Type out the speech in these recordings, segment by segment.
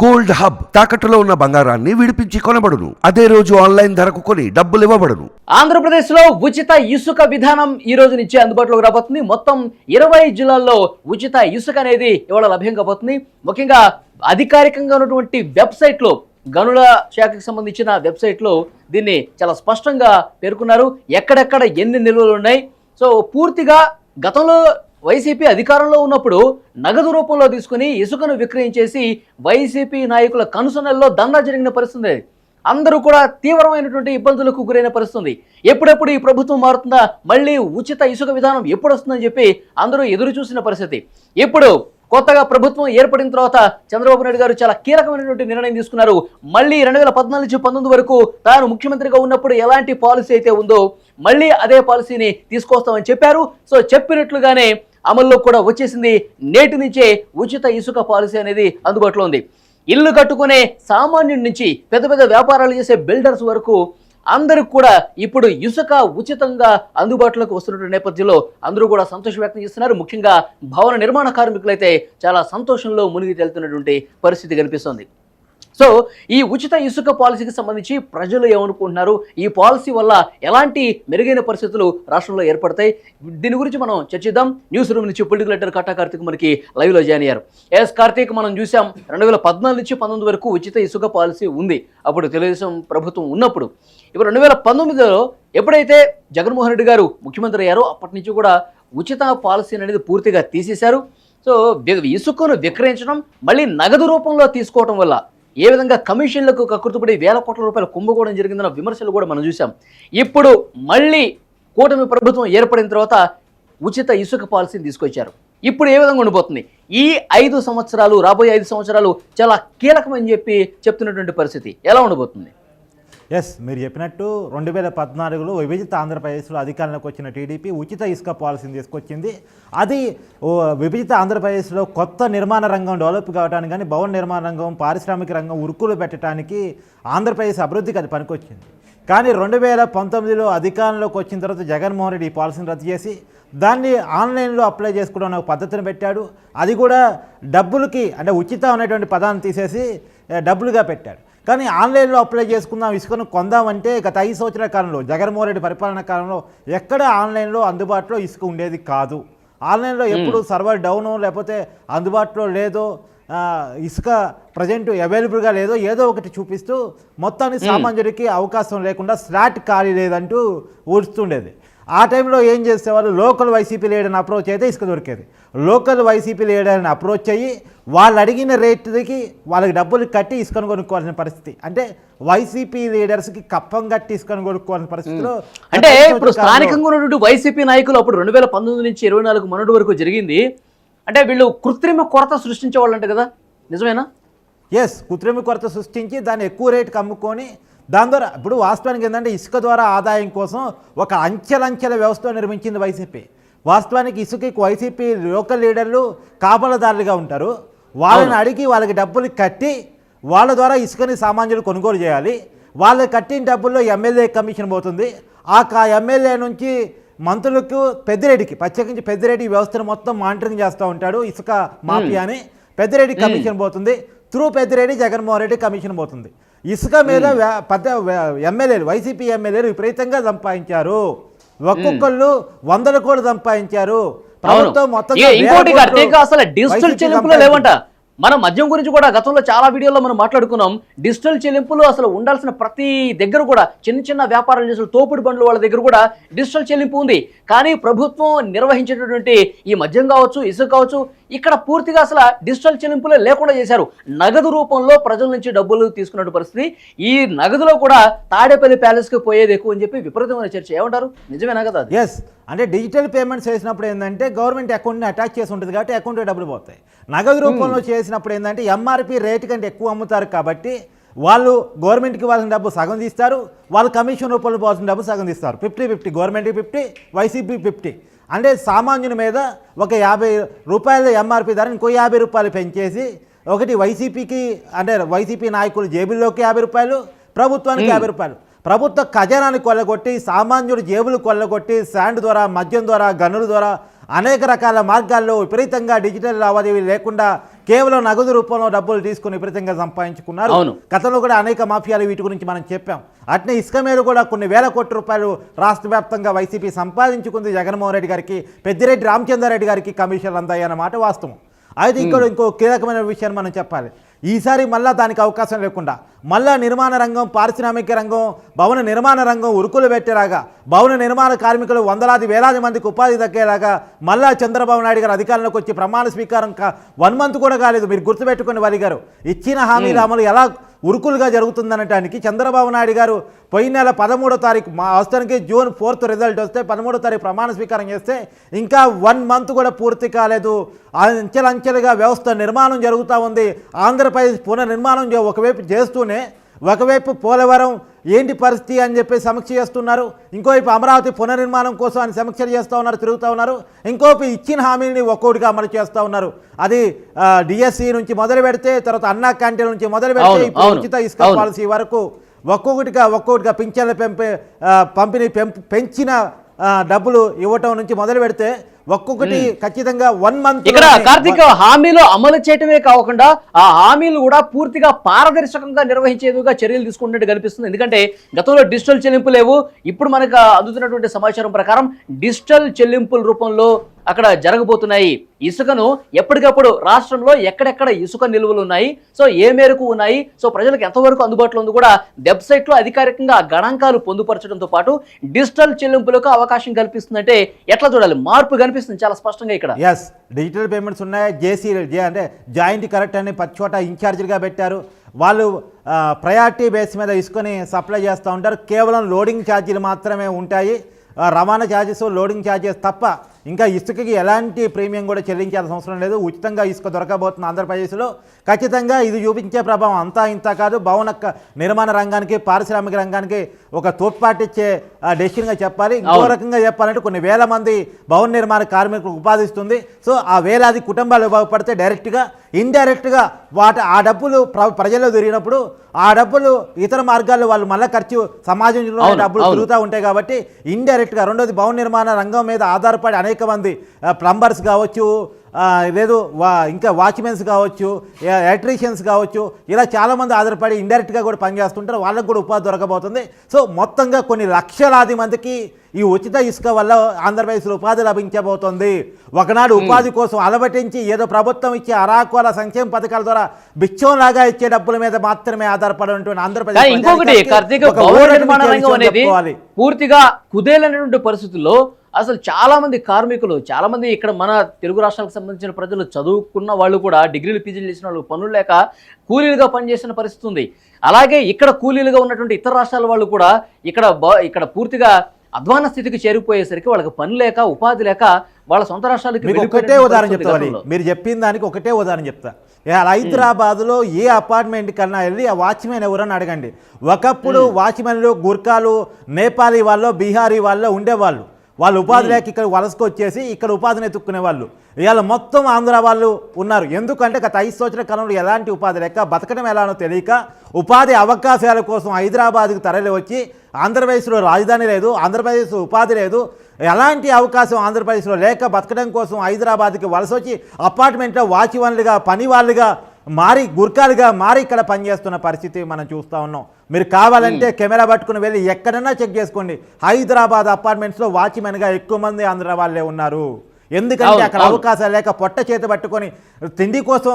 Gold hub తాకట్టులో ఉన్న బంగారాన్ని విడిపించి కొనబడును. అదే రోజు ఆన్లైన్ ధరకు కొని డబ్బులు ఇవ్వబడును. ఆంధ్రప్రదేశ్లో ఉచిత ఇసుక విధానం ఈ రోజు నుంచి అందుబాటులోకి రాబోతుంది. మొత్తం ఇరవై జిల్లాల్లో ఉచిత ఇసుక అనేది ఇవాళ లభ్యం కాబోతుంది ముఖ్యంగా అధికారికంగా ఉన్నటువంటి వెబ్సైట్లో గనుల శాఖకు సంబంధించిన వెబ్సైట్లో దీన్ని చాలా స్పష్టంగా పేర్కొన్నారు. ఎక్కడెక్కడ ఎన్ని నిల్వలు ఉన్నాయి. సో పూర్తిగా గతంలో వైసీపీ అధికారంలో ఉన్నప్పుడు నగదు రూపంలో తీసుకుని ఇసుకను విక్రయించేసి వైసీపీ నాయకుల కనుసనల్లో దందా జరిగిన పరిస్థితి అందరూ కూడా తీవ్రమైనటువంటి ఇబ్బందులకు గురైన పరిస్థితుంది. ఎప్పుడెప్పుడు ఈ ప్రభుత్వం మారుతుందా? మళ్ళీ ఉచిత ఇసుక విధానం ఎప్పుడు వస్తుందని చెప్పి అందరూ ఎదురు చూసిన పరిస్థితి. ఇప్పుడు కొత్తగా ప్రభుత్వం ఏర్పడిన తర్వాత చంద్రబాబు నాయుడు గారు చాలా కీలకమైనటువంటి నిర్ణయం తీసుకున్నారు. మళ్ళీ రెండు వేల పద్నాలుగు నుంచి పంతొమ్మిది వరకు తాను ముఖ్యమంత్రిగా ఉన్నప్పుడు ఎలాంటి పాలసీ అయితే ఉందో మళ్ళీ అదే పాలసీని తీసుకొస్తామని చెప్పారు. సో చెప్పినట్లుగానే అమల్లో కూడా వచ్చేసింది. నేటి నుంచే ఉచిత ఇసుక పాలసీ అనేది అందుబాటులో ఉంది. ఇల్లు కట్టుకునే సామాన్యుడి నుంచి పెద్ద పెద్ద వ్యాపారాలు చేసే బిల్డర్స్ వరకు అందరికి కూడా ఇప్పుడు ఇసుక ఉచితంగా అందుబాటులోకి వస్తున్నటువంటి నేపథ్యంలో అందరూ కూడా సంతోషం వ్యక్తం చేస్తున్నారు. ముఖ్యంగా భవన నిర్మాణ కార్మికులైతే చాలా సంతోషంలో మునిగి తేలుతున్నటువంటి పరిస్థితి కనిపిస్తోంది. సో ఈ ఉచిత ఇసుక పాలసీకి సంబంధించి ప్రజలు ఏమనుకుంటున్నారు? ఈ పాలసీ వల్ల ఎలాంటి మెరుగైన పరిస్థితులు రాష్ట్రంలో ఏర్పడతాయి? దీని గురించి మనం చర్చిద్దాం. న్యూస్ రూమ్ నుంచి పొలిటికల్ ఎడిటర్ కట్టా కార్తీక్ మనకి లైవ్లో జాయిన్ అయ్యారు. ఎస్ కార్తీక్ మనం చూసాం రెండు వేల పద్నాలుగు నుంచి పంతొమ్మిది వరకు ఉచిత ఇసుక పాలసీ ఉంది. అప్పుడు తెలుగుదేశం ప్రభుత్వం ఉన్నప్పుడు. ఇప్పుడు రెండు వేల పంతొమ్మిదిలో ఎప్పుడైతే జగన్మోహన్ రెడ్డి గారు ముఖ్యమంత్రి అయ్యారో అప్పటి నుంచి కూడా ఉచిత పాలసీ అనేది పూర్తిగా తీసేశారు. సో ఇసుకను విక్రయించడం మళ్ళీ నగదు రూపంలో తీసుకోవడం వల్ల ఏ విధంగా కమిషన్లకు కకృతిపడి వేల కోట్ల రూపాయలు కుంభకోణం జరిగిందన్న విమర్శలు కూడా మనం చూసాం ఇప్పుడు మళ్ళీ కూటమి ప్రభుత్వం ఏర్పడిన తర్వాత ఉచిత ఇసుక పాలసీని తీసుకొచ్చారు. ఇప్పుడు ఏ విధంగా ఉండిపోతుంది? ఈ ఐదు సంవత్సరాలు రాబోయే ఐదు సంవత్సరాలు చాలా కీలకమని చెప్పి చెప్తున్నటువంటి పరిస్థితి ఎలా ఉండబోతుంది ఎస్ మీరు చెప్పినట్టు రెండు వేల పద్నాలుగులో విభజిత ఆంధ్రప్రదేశ్లో అధికారంలోకి వచ్చిన టీడీపీ ఉచిత ఇసుక పాలసీని తీసుకొచ్చింది. అది ఓ విభజిత ఆంధ్రప్రదేశ్లో కొత్త నిర్మాణ రంగం డెవలప్ కావడానికి కానీ భవన నిర్మాణ రంగం పారిశ్రామిక రంగం ఉరుకులు పెట్టడానికి ఆంధ్రప్రదేశ్ అభివృద్ధికి అది పనికొచ్చింది. కానీ రెండు వేల పంతొమ్మిదిలో అధికారంలోకి వచ్చిన తర్వాత జగన్మోహన్ రెడ్డి ఈ పాలసీని రద్దు చేసి దాన్ని ఆన్లైన్లో అప్లై చేసుకోవడం ఒక పద్ధతిని పెట్టాడు. అది కూడా డబ్బులకి అంటే ఉచితం అనేటువంటి పదాన్ని తీసేసి డబ్బులుగా పెట్టాడు. కానీ ఆన్లైన్లో అప్లై చేసుకుందాం ఇసుకను కొందామంటే గత ఐదు సంవత్సరాల కాలంలో జగన్మోహన్ రెడ్డి పరిపాలన కాలంలో ఎక్కడ ఆన్లైన్లో అందుబాటులో ఇసుక ఉండేది కాదు. ఆన్లైన్లో ఎప్పుడు సర్వర్ డౌన్ లేకపోతే అందుబాటులో లేదో ఇసుక ప్రజెంట్ అవైలబుల్గా లేదో ఏదో ఒకటి చూపిస్తూ మొత్తానికి సామాన్యుడికి అవకాశం లేకుండా స్లాట్ ఖాళీ లేదంటూ ఊడుస్తుండేది ఆ టైంలో ఏం చేసేవాళ్ళు? లోకల్ వైసీపీ లీడర్ని అప్రోచ్ అయితే ఇసుక దొరికేది. లోకల్ వైసీపీ లీడర్ని అప్రోచ్ అయ్యి వాళ్ళు అడిగిన రేటుకి వాళ్ళకి డబ్బులు కట్టి ఇసుకను కొనుక్కోవాల్సిన పరిస్థితి. అంటే వైసీపీ లీడర్స్కి కప్పం కట్టి ఇసుకను కొనుక్కోవాల్సిన పరిస్థితిలో అంటే ఇప్పుడు స్థానికంగా ఉన్నటువంటి వైసీపీ నాయకులు అప్పుడు రెండు వేల పంతొమ్మిది నుంచి ఇరవై నాలుగు మొన్నటి వరకు జరిగింది. అంటే వీళ్ళు కృత్రిమ కొరత సృష్టించే వాళ్ళంట కదా? నిజమేనా? ఎస్ కృత్రిమ కొరత సృష్టించి దాన్ని ఎక్కువ రేటుకి అమ్ముకొని దాని ద్వారా ఇప్పుడు వాస్తవానికి ఏంటంటే ఇసుక ద్వారా ఆదాయం కోసం ఒక అంచెలంచెల వ్యవస్థ నిర్మించింది వైసీపీ. వాస్తవానికి ఇసుకకి వైసీపీ లోకల్ లీడర్లు కాపలదారులుగా ఉంటారు. వాళ్ళని అడిగి వాళ్ళకి డబ్బులు కట్టి వాళ్ళ ద్వారా ఇసుకని సామాన్యులు కొనుగోలు చేయాలి. వాళ్ళు కట్టిన డబ్బుల్లో ఎమ్మెల్యే కమిషన్ పోతుంది. ఆ కా ఎమ్మెల్యే నుంచి మంత్రులకు పెద్దిరెడ్డికి ప్రత్యేకించి పెద్దిరెడ్డి వ్యవస్థను మొత్తం మానిటరింగ్ చేస్తూ ఉంటాడు ఇసుక మాఫియాని. పెద్దిరెడ్డి కమిషన్ పోతుంది. త్రూ పెద్దిరెడ్డి జగన్మోహన్ రెడ్డి కమిషన్ పోతుంది. ఇసుక మీద పెద్ద ఎమ్మెల్యేలు వైసీపీ ఎమ్మెల్యేలు విపరీతంగా సంపాదించారు. ఒక్కొక్కళ్ళు వందల కోట్లు సంపాదించారు. ప్రభుత్వం మొత్తం అసలు డిజిటల్ చెల్లింపులు లేవంట. మనం మద్యం గురించి కూడా గతంలో చాలా వీడియోలో మనం మాట్లాడుకున్నాం. డిజిటల్ చెల్లింపులు అసలు ఉండాల్సిన ప్రతి దగ్గర కూడా చిన్న చిన్న వ్యాపారాలు చేసిన తోపుడు బండ్లు వాళ్ళ దగ్గర కూడా డిజిటల్ చెల్లింపు ఉంది. కానీ ప్రభుత్వం నిర్వహించేటటువంటి ఈ మద్యం కావచ్చు ఇసుక కావచ్చు ఇక్కడ పూర్తిగా అసలు డిజిటల్ చెల్లింపులే లేకుండా చేశారు. నగదు రూపంలో ప్రజల నుంచి డబ్బులు తీసుకున్న పరిస్థితి. ఈ నగదులో కూడా తాడేపల్లి ప్యాలెస్కి పోయేది ఎక్కువ అని చెప్పి విపరీతమైన చర్చ. ఏమంటారు? నిజమేనా కదా ఎస్ అంటే డిజిటల్ పేమెంట్స్ చేసినప్పుడు ఏంటంటే గవర్నమెంట్ అకౌంట్ని అటాచ్ చేసి ఉంటుంది కాబట్టి అకౌంట్లో డబ్బులు పోతాయి. నగదు రూపంలో చేసినప్పుడు ఏంటంటే ఎంఆర్పి రేట్ కంటే ఎక్కువ అమ్ముతారు కాబట్టి వాళ్ళు గవర్నమెంట్కి ఇవ్వాల్సిన డబ్బు సగం తీస్తారు వాళ్ళు కమిషన్ రూపంలో పోవాల్సిన డబ్బు సగం తీస్తారు. ఫిఫ్టీ ఫిఫ్టీ గవర్నమెంట్కి ఫిఫ్టీ వైసీపీ ఫిఫ్టీ. అంటే సామాన్యుని మీద ఒక యాభై రూపాయల ఎంఆర్పి ధర ఇంకో యాభై రూపాయలు పెంచేసి ఒకటి వైసీపీకి అంటే వైసీపీ నాయకులు జేబుల్లోకి యాభై రూపాయలు ప్రభుత్వానికి యాభై రూపాయలు. ప్రభుత్వ ఖజానాన్ని కొల్లగొట్టి సామాన్యుడు జేబులు కొల్లగొట్టి శాండ్ ద్వారా మద్యం ద్వారా గనుల ద్వారా అనేక రకాల మార్గాల్లో విపరీతంగా డిజిటల్ లావాదేవీలు లేకుండా కేవలం నగదు రూపంలో డబ్బులు తీసుకుని విపరీతంగా సంపాదించుకున్నారు. గతంలో కూడా అనేక మాఫియాలు వీటి గురించి మనం చెప్పాం. అట్నే ఇసుక మీద కూడా కొన్ని వేల కోట్ల రూపాయలు రాష్ట్ర వ్యాప్తంగా వైసీపీ సంపాదించుకుంది జగన్మోహన్ రెడ్డి గారికి పెద్దిరెడ్డి రామచంద్రారెడ్డి గారికి కమిషన్లు అందాయన్నమాట వాస్తవం. అయితే ఇక్కడ ఇంకో కీలకమైన విషయాన్ని మనం చెప్పాలి. ఈసారి మళ్ళా దానికి అవకాశం లేకుండా మళ్ళా నిర్మాణ రంగం పారిశ్రామిక రంగం భవన నిర్మాణ రంగం ఉరుకులు పెట్టేలాగా భవన నిర్మాణ కార్మికులు వందలాది వేలాది మందికి ఉపాధి దక్కేలాగా మళ్ళా చంద్రబాబు నాయుడు గారు అధికారంలోకి వచ్చి ప్రమాణ స్వీకారం వన్ మంత్ కూడా కాలేదు. మీరు గుర్తుపెట్టుకుని గారు. ఇచ్చిన హామీల అమలు ఎలా ఉరుకులుగా జరుగుతుందనటానికి చంద్రబాబు నాయుడు గారు పోయిన నెల పదమూడో తారీఖు మా వాస్తవానికి జూన్ ఫోర్త్ రిజల్ట్ వస్తే పదమూడో తారీఖు ప్రమాణ స్వీకారం చేస్తే ఇంకా వన్ మంత్ కూడా పూర్తి కాలేదు. అంచెలంచెలుగా వ్యవస్థ నిర్మాణం జరుగుతూ ఉంది. ఆంధ్రప్రదేశ్ పునర్నిర్మాణం ఒకవైపు చేస్తూనే ఒకవైపు పోలవరం ఏంటి పరిస్థితి అని చెప్పి సమీక్ష చేస్తున్నారు ఇంకోవైపు అమరావతి పునర్నిర్మాణం కోసం అని సమీక్షలు చేస్తూ ఉన్నారు తిరుగుతూ ఉన్నారు ఇంకోవైపు ఇచ్చిన హామీని ఒక్కొక్కటిగా అమలు చేస్తూ ఉన్నారు అది డిఎస్సి నుంచి మొదలు పెడితే తర్వాత అన్నా క్యాంటీన్ నుంచి మొదలు పెడితే ఉచిత ఇసుక. పాలసీ వరకు ఒక్కొక్కటిగా ఒక్కొక్కటిగా పింఛన్ల పెంపే పంపిణీ పెంపు పెంచిన డబ్బులు ఇవ్వటం నుంచి మొదలు పెడితే ఒక్కొక్కటి ఖచ్చితంగా వన్ మంత్ ఇక్కడ కార్తీక్ హామీలు అమలు చేయటమే కాకుండా ఆ హామీలు కూడా పూర్తిగా పారదర్శకంగా నిర్వహించేందుగా చర్యలు తీసుకుంటున్నట్టు కనిపిస్తుంది. ఎందుకంటే గతంలో డిజిటల్ చెల్లింపు లేవు. ఇప్పుడు మనకు అందుతున్నటువంటి సమాచారం ప్రకారం డిజిటల్ చెల్లింపుల రూపంలో అక్కడ జరగబోతున్నాయి. ఇసుకను ఎప్పటికప్పుడు రాష్ట్రంలో ఎక్కడెక్కడ ఇసుక నిల్వలు ఉన్నాయి? సో ఏ మేరకు ఉన్నాయి? సో ప్రజలకు ఎంతవరకు అందుబాటులో ఉంది కూడా వెబ్సైట్లో అధికారికంగా గణాంకాలు పొందుపరచడంతో పాటు డిజిటల్ చెల్లింపులకు అవకాశం కల్పిస్తుందంటే ఎట్లా చూడాలి? మార్పు కనిపిస్తుంది చాలా స్పష్టంగా ఇక్కడ. ఎస్ డిజిటల్ పేమెంట్స్ ఉన్నాయి. జేసీ అంటే జాయింట్ కరెక్ట్ అని పది చోట ఇన్ఛార్జ్గా పెట్టారు. వాళ్ళు ప్రయారిటీ బేస్ మీద ఇసుకొని సప్లై చేస్తూ ఉంటారు. కేవలం లోడింగ్ ఛార్జీలు మాత్రమే ఉంటాయి. రవాణా ఛార్జెస్ లోడింగ్ ఛార్జెస్ తప్ప ఇంకా ఇసుకకి ఎలాంటి ప్రీమియం కూడా చెల్లించాల్సిన అవసరం లేదు ఉచితంగా ఇసుక దొరకబోతుంది ఆంధ్రప్రదేశ్లో ఖచ్చితంగా ఇది చూపించే ప్రభావం అంతా ఇంత కాదు భవన నిర్మాణ రంగానికి పారిశ్రామిక రంగానికి ఒక తోడ్పాటిచ్చే డెసిషన్గా చెప్పాలి ఇంకో. రకంగా చెప్పాలంటే కొన్ని వేల మంది భవన నిర్మాణ కార్మికులకు ఉపాధి ఇస్తుంది సో ఆ వేలాది కుటుంబాలు బాగుపడితే డైరెక్ట్గా ఇండైరెక్ట్గా వాటి ఆ డబ్బులు ప్ర- ప్రజల్లో తిరిగినప్పుడు ఆ డబ్బులు ఇతర మార్గాల్లో వాళ్ళు మళ్ళీ ఖర్చు సమాజంలో డబ్బులు. తిరుగుతూ ఉంటాయి కాబట్టి ఇండైరెక్ట్గా రెండోది భవన నిర్మాణ రంగం మీద ఆధారపడి అనేక మంది ప్లంబర్స్ కావచ్చు లేదు వా ఇంకా వాచ్మెన్స్ కావచ్చు ఎలక్ట్రీషియన్స్ కావచ్చు ఇలా చాలామంది ఆధారపడి ఇండైరెక్ట్గా కూడా పనిచేస్తుంటారు వాళ్ళకు కూడా ఉపాధి దొరకబోతుంది. సో మొత్తంగా కొన్ని లక్షలాది మందికి ఈ ఉచిత ఇసుక వల్ల ఆంధ్రప్రదేశ్లో ఉపాధి లభించబోతోంది. ఒకనాడు ఉపాధి కోసం అలవటించి ఏదో ప్రభుత్వం ఇచ్చే అరాకుల సంక్షేమ పథకాల ద్వారా బిచ్చంలాగా ఇచ్చే డబ్బుల మీద మాత్రమే ఆధారపడి ఉంటుంది కానీ ఆంధ్రప్రదేశ్. పూర్తిగా కుదేలైనటువంటి పరిస్థితుల్లో అసలు చాలా మంది కార్మికులు చాలా మంది ఇక్కడ మన తెలుగు రాష్ట్రాలకు సంబంధించిన ప్రజలు చదువుకున్న వాళ్ళు కూడా డిగ్రీలు పీజీలు చేసిన వాళ్ళు పనులు లేక కూలీలుగా పనిచేసిన పరిస్థితి ఉంది. అలాగే ఇక్కడ కూలీలుగా ఉన్నటువంటి ఇతర రాష్ట్రాల వాళ్ళు కూడా ఇక్కడ ఇక్కడ పూర్తిగా అధ్వాన స్థితికి చేరిపోయేసరికి వాళ్ళకి పని లేక ఉపాధి లేక వాళ్ళ సొంత రాష్ట్రాలకి ఒకటే ఉదాహరణ పరిస్థితి చెప్తా గతంలో. మీరు చెప్పిన దానికి ఒకటే ఉదాహరణ చెప్తా. హైదరాబాద్లో ఏ అపార్ట్మెంట్ కన్నా వెళ్ళి ఆ వాచ్మెన్ ఎవరని అడగండి. ఒకప్పుడు వాచ్మెన్లు గుర్కాలు నేపాలీ వాళ్ళు బీహారీ వాళ్ళు ఉండేవాళ్ళు. వాళ్ళు ఉపాధి లేక ఇక్కడ వలసకు వచ్చేసి ఇక్కడ ఉపాధిని ఎత్తుక్కునే వాళ్ళు. ఇవాళ మొత్తం ఆంధ్ర వాళ్ళు ఉన్నారు. ఎందుకంటే గత ఐదు సంవత్సరాల కాలంలో ఎలాంటి ఉపాధి లేక బతకడం ఎలానో తెలియక ఉపాధి అవకాశాల కోసం హైదరాబాద్కి తరలి వచ్చి ఆంధ్రప్రదేశ్లో రాజధాని లేదు ఆంధ్రప్రదేశ్ ఉపాధి లేదు. ఎలాంటి అవకాశం ఆంధ్రప్రదేశ్లో లేక బతకడం కోసం హైదరాబాద్కి వలస వచ్చి అపార్ట్మెంట్లో వాచ్మెన్లుగా పని వాళ్ళుగా మారి గుర్కాలుగా మారి ఇక్కడ పనిచేస్తున్న పరిస్థితి మనం చూస్తూ ఉన్నాం. మీరు కావాలంటే కెమెరా పట్టుకుని వెళ్ళి ఎక్కడన్నా చెక్ చేసుకోండి. హైదరాబాద్ అపార్ట్మెంట్స్లో వాచ్మెన్గా ఎక్కువ మంది ఆంధ్ర వాళ్ళే ఉన్నారు. ఎందుకంటే అక్కడ. అవకాశాలు లేక పొట్ట చేత పట్టుకొని తిండి కోసం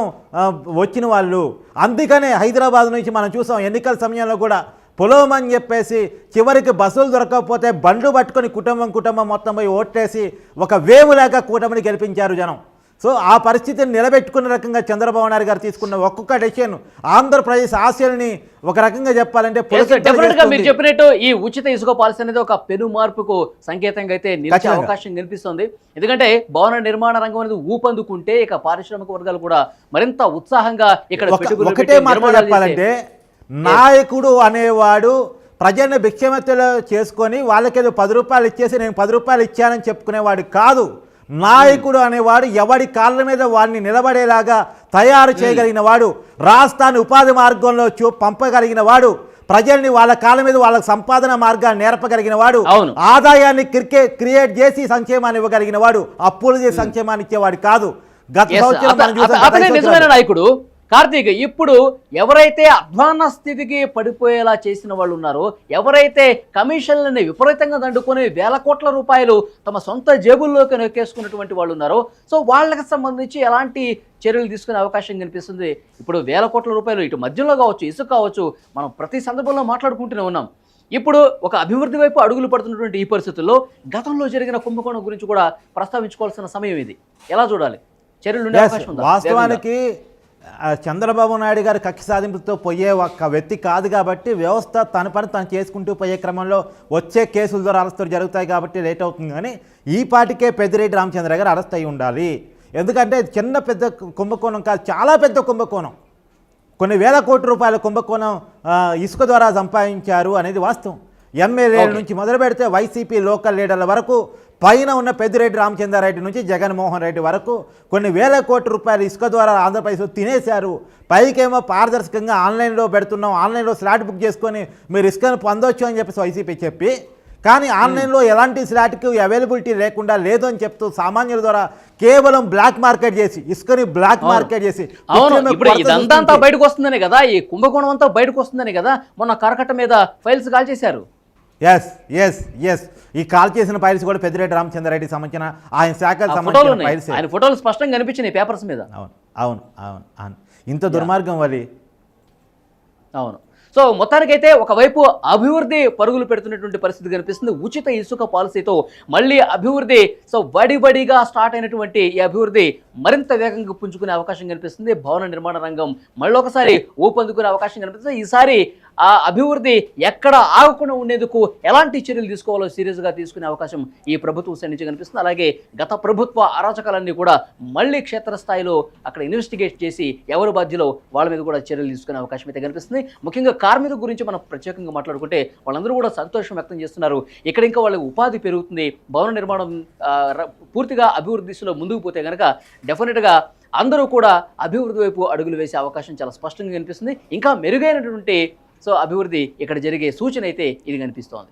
వచ్చిన వాళ్ళు. అందుకనే హైదరాబాద్ నుంచి మనం చూసాం ఎన్నికల సమయంలో కూడా పొలం అని చెప్పేసి చివరికి బస్సులు దొరకకపోతే బండ్లు పట్టుకొని కుటుంబం కుటుంబం మొత్తం పోయి ఓట్లేసి ఒక వేవులాగా కూటమిని గెలిపించారు జనం. సో ఆ పరిస్థితిని నిలబెట్టుకున్న రకంగా చంద్రబాబు నాయుడు గారు తీసుకున్న ఒక్కొక్క డెసిషన్ ఆంధ్రప్రదేశ్ ఆశయాల్ని ఒక రకంగా చెప్పాలంటే పులకింతలు డెఫినెట్గా మీరు. చెప్పినట్టు ఈ ఉచిత ఇసుక పాలసీ అనేది ఒక పెను మార్పుకు సంకేతంగా అయితే నిలిచే. అవకాశం కనిపిస్తుంది ఎందుకంటే భవన నిర్మాణ రంగం అనేది ఊపందుకుంటే ఇక పారిశ్రామిక వర్గాలు కూడా మరింత ఉత్సాహంగా ఇక్కడ ఒకటే చేసే- చెప్పాలంటే నాయకుడు అనేవాడు ప్రజల్ని భిక్షమెత్తలో చేసుకొని వాళ్ళకేదో పది రూపాయలు ఇచ్చేసి నేను పది రూపాయలు ఇచ్చానని చెప్పుకునేవాడు కాదు నాయకుడు అనేవాడు ఎవడి కాళ్ళ మీద వాడిని నిలబడేలాగా తయారు చేయగలిగిన వాడు రాష్ట్రాన్ని ఉపాధి మార్గంలో చూ పంపగలిగిన వాడు ప్రజల్ని వాళ్ళ కాళ్ళ మీద వాళ్ళ సంపాదన మార్గాన్ని నేర్పగలిగిన వాడు. ఆదాయాన్ని క్రికెట్ క్రియేట్ చేసి సంక్షేమాన్ని ఇవ్వగలిగిన వాడు అప్పులు చేసి సంక్షేమాన్ని ఇచ్చేవాడు కాదు గత సంవత్సరం నిజమైన. నాయకుడు కార్తీక్ ఇప్పుడు ఎవరైతే అధ్వాన స్థితికి పడిపోయేలా చేసిన వాళ్ళు ఉన్నారో ఎవరైతే కమిషన్లని విపరీతంగా దండుకొని వేల కోట్ల రూపాయలు తమ సొంత జేబుల్లోకి నొక్కేసుకున్నటువంటి వాళ్ళు ఉన్నారో సో వాళ్ళకి సంబంధించి ఎలాంటి చర్యలు తీసుకునే అవకాశం కనిపిస్తుంది? ఇప్పుడు వేల కోట్ల రూపాయలు ఇటు మధ్యలో కావచ్చు ఇసుక కావచ్చు మనం ప్రతి సందర్భంలో మాట్లాడుకుంటూనే ఉన్నాం. ఇప్పుడు ఒక అభివృద్ధి వైపు అడుగులు పడుతున్నటువంటి ఈ పరిస్థితుల్లో గతంలో జరిగిన కుంభకోణం గురించి కూడా ప్రస్తావించుకోవాల్సిన సమయం ఇది. ఎలా చూడాలి? చర్యలు? వాస్తవానికి చంద్రబాబు నాయుడు గారు కక్ష సాధింపుతో పోయే ఒక్క వ్యక్తి కాదు కాబట్టి వ్యవస్థ తన పని తను చేసుకుంటూ పోయే క్రమంలో వచ్చే కేసుల ద్వారా అరెస్టులు జరుగుతాయి కాబట్టి లేట్ అవుతుంది కానీ ఈ పాటికే పెద్దిరెడ్డి రామచంద్ర గారు అరెస్ట్ అయి ఉండాలి. ఎందుకంటే చిన్న పెద్ద కుంభకోణం కాదు చాలా పెద్ద కుంభకోణం. కొన్ని వేల కోట్ల రూపాయల కుంభకోణం ఇసుక ద్వారా సంపాదించారు అనేది వాస్తవం. ఎమ్మెల్యేల. నుంచి మొదలు పెడితే వైసీపీ లోకల్ లీడర్ల వరకు పైన ఉన్న పెద్దిరెడ్డి రామచంద్రారెడ్డి నుంచి జగన్మోహన్ రెడ్డి వరకు కొన్ని వేల కోట్ల రూపాయలు ఇసుక ద్వారా ఆంధ్రప్రదేశ్లో తినేశారు పైకేమో పారదర్శకంగా ఆన్లైన్లో పెడుతున్నాం ఆన్లైన్లో స్లాట్ బుక్ చేసుకొని మీరు ఇసుకను పొందొచ్చు అని చెప్పేసి వైసీపీ చెప్పి కానీ ఆన్లైన్లో ఎలాంటి స్లాట్కి అవైలబిలిటీ లేకుండా లేదు అని చెప్తూ సామాన్యుల ద్వారా కేవలం బ్లాక్ మార్కెట్ చేసి ఇసుకని బ్లాక్. మార్కెట్ చేసి అవును ఇప్పుడు ఇదంతా బయటకు వస్తుందనే కదా ఈ కుంభకోణం అంతా బయటకు వస్తుందనే కదా మొన్న కరకట్ట మీద ఫైల్స్ కాల్ చేశారు ఎస్ ఎస్ ఎస్ ఈ కాల్ చేసిన ఫైల్స్ కూడా పెద్దిరెడ్డి రామచంద్రారెడ్డికి సంబంధించిన ఆయన శాఖకు సంబంధించిన. ఫైల్స్. ఆయన ఫోటోలు స్పష్టంగా కనిపించినాయి పేపర్స్ మీద. అవును అవును అవును అవును. ఇంత దుర్మార్గం వలి అవును. సో మొత్తానికైతే ఒకవైపు అభివృద్ధి పరుగులు పెడుతున్నటువంటి పరిస్థితి కనిపిస్తుంది. ఉచిత ఇసుక పాలసీతో మళ్ళీ అభివృద్ధి సో వడివడిగా స్టార్ట్ అయినటువంటి ఈ అభివృద్ధి మరింత వేగంగా పుంజుకునే అవకాశం కనిపిస్తుంది. భవన నిర్మాణ రంగం మళ్ళీ ఒకసారి ఊపందుకునే అవకాశం కనిపిస్తుంది. ఈసారి ఆ అభివృద్ధి ఎక్కడ ఆగకుండా ఉండేందుకు ఎలాంటి చర్యలు తీసుకోవాలో సీరియస్గా తీసుకునే అవకాశం ఈ ప్రభుత్వం సన్నిధి కనిపిస్తుంది. అలాగే గత ప్రభుత్వ అరాచకాలన్నీ కూడా మళ్ళీ క్షేత్రస్థాయిలో అక్కడ ఇన్వెస్టిగేట్ చేసి ఎవరు బాధ్యులో వాళ్ళ మీద కూడా చర్యలు తీసుకునే అవకాశం అయితే కనిపిస్తుంది. ముఖ్యంగా కార్మికుల గురించి మనం ప్రత్యేకంగా మాట్లాడుకుంటే వాళ్ళందరూ కూడా సంతోషం వ్యక్తం చేస్తున్నారు. ఇక్కడ ఇంకా వాళ్ళకి ఉపాధి పెరుగుతుంది. భవన నిర్మాణం ర- పూర్తిగా అభివృద్ధి దిశలో ముందుకు పోతే కనుక డెఫినెట్గా అందరూ కూడా అభివృద్ధి వైపు అడుగులు వేసే అవకాశం చాలా స్పష్టంగా కనిపిస్తుంది. ఇంకా మెరుగైనటువంటి సో అభివృద్ధి ఇక్కడ జరిగే సూచన అయితే ఇది కనిపిస్తోంది.